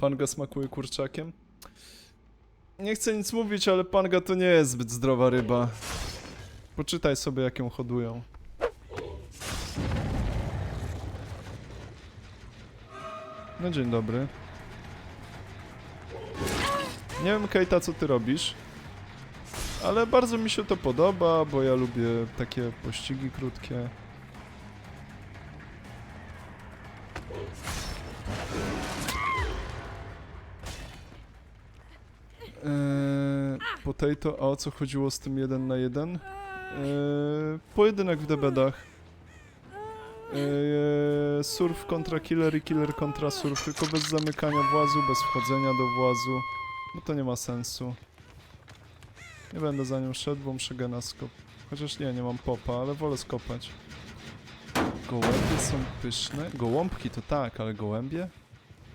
Panga smakuje kurczakiem? Nie chcę nic mówić, ale panga to nie jest zbyt zdrowa ryba. Poczytaj sobie, jak ją hodują. No dzień dobry. Nie wiem, Kejta, co ty robisz. Ale bardzo mi się to podoba, bo ja lubię takie pościgi krótkie. Potato, a o co chodziło z tym jeden na jeden? Eee, pojedynek w debedach. Eee, surf kontra killer i killer kontra surf, tylko bez zamykania włazu, bez wchodzenia do włazu. No to nie ma sensu. Nie będę za nią szedł, bo muszę gena skop. Chociaż nie, nie mam popa, ale wolę skopać. Gołębie są pyszne. Gołąbki to tak, ale gołębie?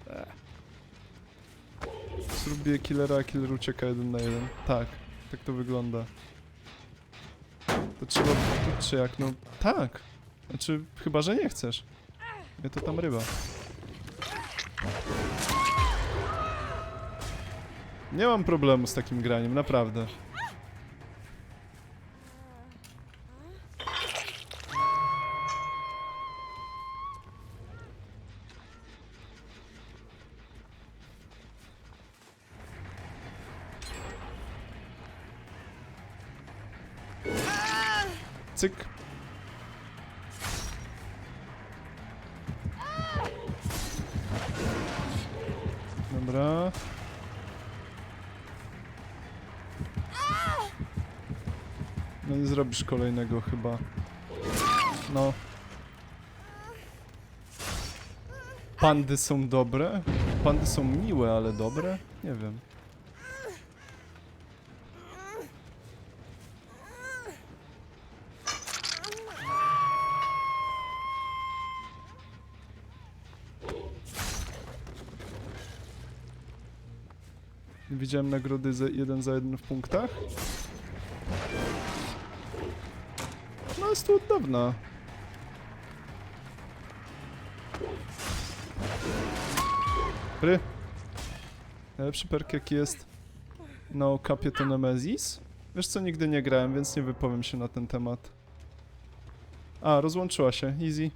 Eee. Zrobię killera, a killer ucieka jeden na jeden. Tak, tak to wygląda. To trzeba... Czy jak, no... Tak! Znaczy, chyba, że nie chcesz. Nie, to tam ryba. Nie mam problemu z takim graniem, naprawdę. Cyk. Dobra. No nie zrobisz kolejnego chyba. No. Pandy są dobre? Pandy są miłe, ale dobre? Nie wiem. Widziałem nagrody za jeden za jeden w punktach. No jest tu od dawna. Ry. Najlepszy perk jaki jest na okapie to Nemesis. Wiesz co, nigdy nie grałem, więc nie wypowiem się na ten temat. A, rozłączyła się. Easy.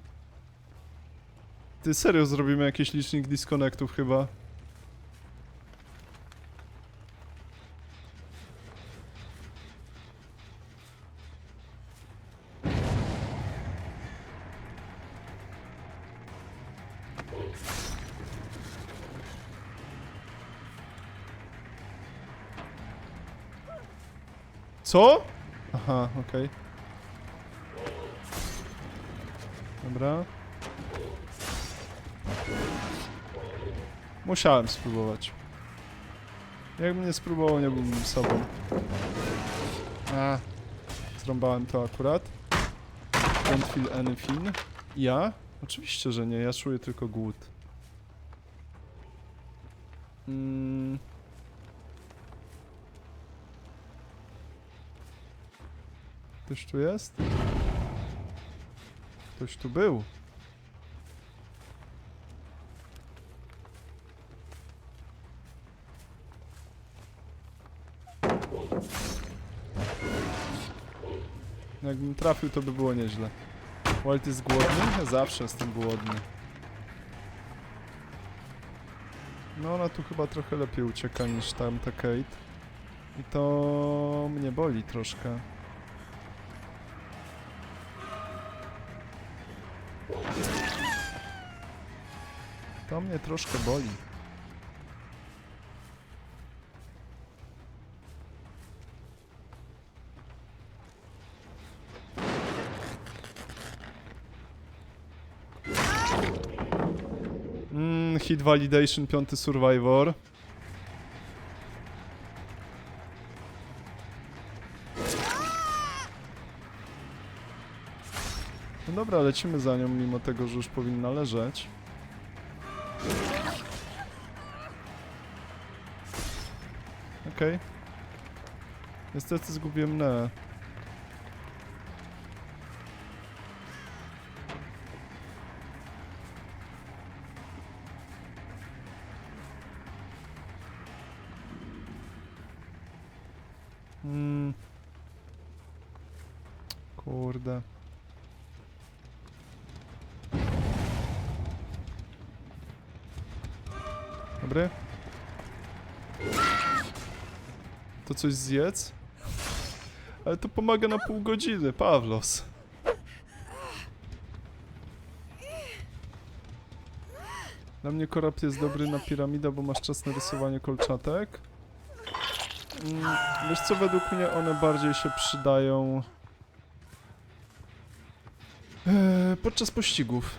Ty serio zrobimy jakiś licznik disconnectów chyba. Co? Aha, okej. Dobra. Musiałem spróbować. Jakbym nie spróbował, nie byłbym sobą. A, zrąbałem to akurat. Don't feel anything. Ja? Oczywiście, że nie. Ja czuję tylko głód. Mm. Ktoś tu jest? Ktoś tu był. Jakbym trafił, to by było nieźle. Walt jest głodny? Zawsze jestem głodny. No ona tu chyba trochę lepiej ucieka niż tamta Kate. I to mnie boli troszkę. Mnie troszkę boli. Mm, hit validation, piąty survivor. No dobra, lecimy za nią, mimo tego, że już powinna leżeć. okej. Niestety zgubiłem Nelę. Mm. Kurde. Dobry? To coś zjedz? Ale to pomaga na pół godziny, Pawlos. Dla mnie korab jest dobry na piramidę, bo masz czas na rysowanie kolczatek. Mm, Wiesz co, według mnie one bardziej się przydają e, podczas pościgów.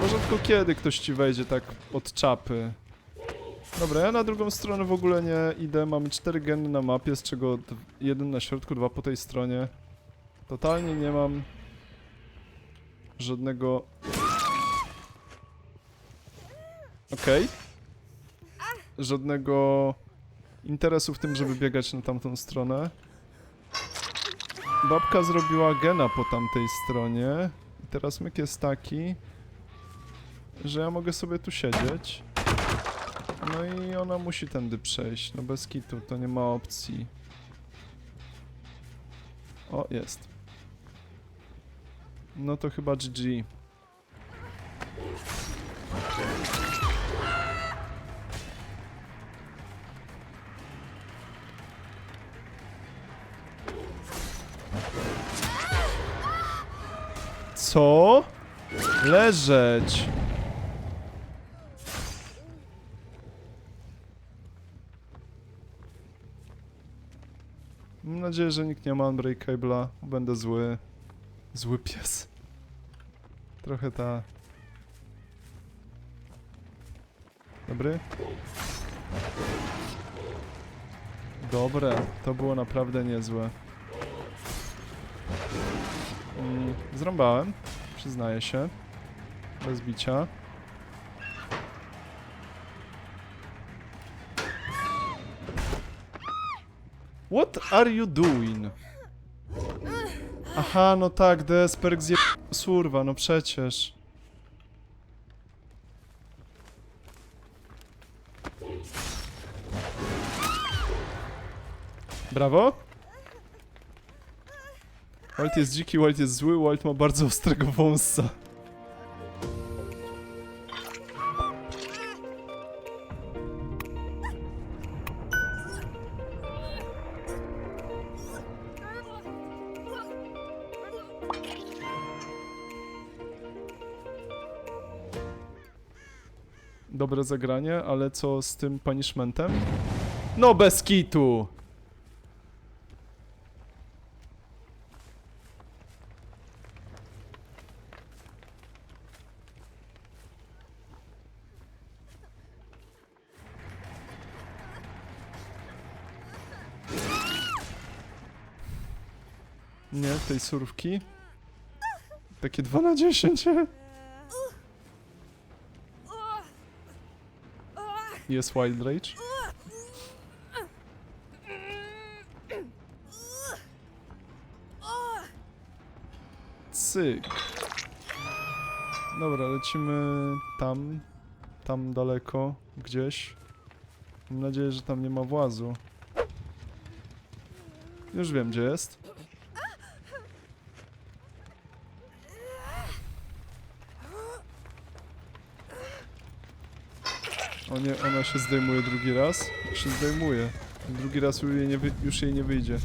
Bo rzadko kiedy ktoś ci wejdzie tak od czapy. Dobra, ja na drugą stronę w ogóle nie idę. Mamy cztery geny na mapie, z czego jeden na środku, dwa po tej stronie. Totalnie nie mam żadnego... Okej. Żadnego interesu w tym, żeby biegać na tamtą stronę. Babka zrobiła gena po tamtej stronie. I teraz myk jest taki, że ja mogę sobie tu siedzieć. No i ona musi tędy przejść. No bez kitu, to nie ma opcji. O, jest. No to chyba GG. Co? Leżeć. Nadzieję, że nikt nie ma Unbreakable'a. Będę zły. Zły pies. Trochę ta... Dobry? Dobre, to było naprawdę niezłe. Mm, zrąbałem, przyznaję się. Bez bicia. What are you doing? Aha, no tak, Desperg zje... Surwa, no przecież. Brawo. Walt jest dziki, Walt jest zły, Walt ma bardzo ostrego wąsa. Dobre zagranie, ale co z tym punishmentem? No bez kitu! Nie, tej surówki. Takie 2 na 10. Jest Wild Rage. Cyk. Dobra, lecimy tam. Tam daleko, gdzieś. Mam nadzieję, że tam nie ma włazu. Już wiem, gdzie jest. O nie, ona się zdejmuje drugi raz. Się zdejmuje. Drugi raz już jej nie, wy- już jej nie wyjdzie.